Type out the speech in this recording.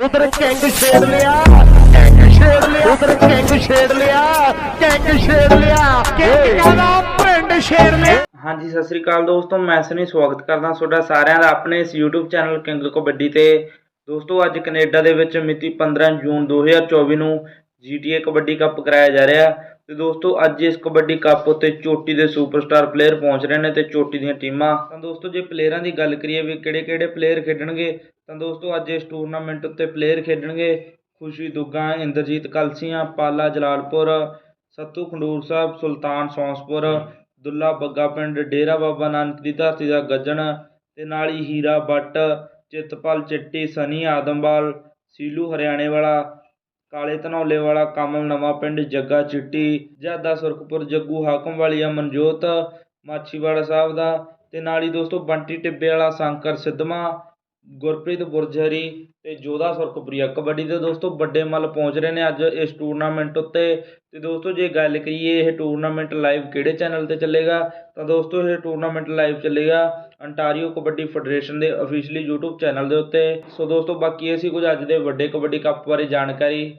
ਉਧਰ ਕਿੰਗ ਛੇੜ ਲਿਆ। ਕਿੰਗ ਛੇੜ ਲਿਆ। ਉਧਰ ਕਿੰਗ ਛੇੜ ਲਿਆ। ਕਿੰਗ ਛੇੜ ਲਿਆ। ਕਿੰਗ ਕਹਿੰਦਾ ਪਿੰਡ ਛੇੜ ਲਿਆ। ਹਾਂਜੀ ਸਤਿ ਸ੍ਰੀ ਅਕਾਲ ਦੋਸਤੋ ਮੈਂ ਸਨੀ ਸਵਾਗਤ ਕਰਦਾ ਤੁਹਾਡਾ ਸਾਰਿਆਂ ਦਾ ਆਪਣੇ ਇਸ YouTube ਚੈਨਲ ਕਿੰਗ ਕਬੱਡੀ ਤੇ। ਦੋਸਤੋ ਅੱਜ ਕੈਨੇਡਾ ਦੇ ਵਿੱਚ ਮਿਤੀ 15 ਜੂਨ 2024 ਨੂੰ GTA ਕਬੱਡੀ ਕੱਪ ਕਰਾਇਆ ਜਾ ਰਿਹਾ। ਤੇ ਦੋਸਤੋ ਅੱਜ ਇਸ ਕਬੱਡੀ ਕੱਪ ਉੱਤੇ ਚੋਟੀ ਦੇ ਸੁਪਰਸਟਾਰ ਪਲੇਅਰ ਪਹੁੰਚ ਰਹੇ ਨੇ ਤੇ ਚੋਟੀ ਦੀਆਂ ਟੀਮਾਂ। ਤਾਂ ਦੋਸਤੋ ਜੇ ਪਲੇਅਰਾਂ ਦੀ ਗੱਲ ਕਰੀਏ ਵੀ ਕਿਹੜੇ ਕਿਹੜੇ ਪਲੇਅਰ ਖੇਡਣਗੇ ਤਾਂ ਦੋਸਤੋ, ਅੱਜ ਇਸ ਟੂਰਨਾਮੈਂਟ ਉੱਤੇ ਪਲੇਅਰ ਖੇਡਣਗੇ ਖੁਸ਼ੀ ਦੁੱਗਾ, ਇੰਦਰਜੀਤ ਕਲਸੀਆਂ, ਪਾਲਾ ਜਲਾਲਪੁਰ, ਸੱਤੂ ਖੰਡੂਰ ਸਾਹਿਬ, ਸੁਲਤਾਨ ਸੌਂਸਪੁਰ, ਦੁੱਲਾ ਬੱਗਾ ਪਿੰਡ, ਡੇਰਾ ਬਾਬਾ ਨਾਨਕ ਦੀ ਧਰਤੀ ਦਾ ਗੱਜਣ ਤੇ ਨਾਲ ਹੀ ਹੀਰਾ ਬੱਟ, ਚਿੱਤਪਾਲ ਚਿੱਟੀ, ਸਨੀ ਆਦਮਵਾਲ, ਸੀਲੂ ਹਰਿਆਣੇ ਵਾਲਾ ਕਾਲੇ ਧਨੌਲੇ ਵਾਲਾ ਕਮਲ ਨਵਾਂ ਪਿੰਡ, ਜੱਗਾ ਚਿੱਟੀ, ਜਾਦਾ ਸੁਰਖਪੁਰ, ਜੱਗੂ ਹਾਕਮ ਵਾਲੀਆ ਮਨਜੋਤ, ਮਾਛੀਵਾੜਾ ਸਾਹਿਬ ਦਾ ਤੇ ਨਾਲ ਹੀ ਦੋਸਤੋ, ਬੰਟੀ ਟਿੱਬੇ ਵਾਲਾ, ਸ਼ੰਕਰ ਸਿੱਧਮਾ ਗੁਰਪ੍ਰੀਤ ਬੁਰਜਹਰੀ ਅਤੇ ਜੋਧਾ ਸੁਰਖਪੁਰੀਆ ਕਬੱਡੀ ਦੇ ਦੋਸਤੋ ਵੱਡੇ ਮੱਲ ਪਹੁੰਚ ਰਹੇ ਨੇ ਅੱਜ ਇਸ ਟੂਰਨਾਮੈਂਟ ਉੱਤੇ। ਅਤੇ ਦੋਸਤੋ ਜੇ ਗੱਲ ਕਰੀਏ ਇਹ ਟੂਰਨਾਮੈਂਟ ਲਾਈਵ ਕਿਹੜੇ ਚੈਨਲ ਤੇ ਚੱਲੇਗਾ, ਤਾਂ ਦੋਸਤੋ ਇਹ ਟੂਰਨਾਮੈਂਟ ਲਾਈਵ ਚੱਲੇਗਾ ਅੰਟਾਰੀਓ ਕਬੱਡੀ ਫੈਡਰੇਸ਼ਨ ਦੇ ਅਫੀਸ਼ੀਅਲੀ YouTube ਚੈਨਲ ਦੇ ਉੱਤੇ। ਸੋ ਦੋਸਤੋ ਬਾਕੀ ਇਹ ਸੀ ਕੁਝ ਅੱਜ ਦੇ ਵੱਡੇ ਕਬੱਡੀ ਕੱਪ ਬਾਰੇ ਜਾਣਕਾਰੀ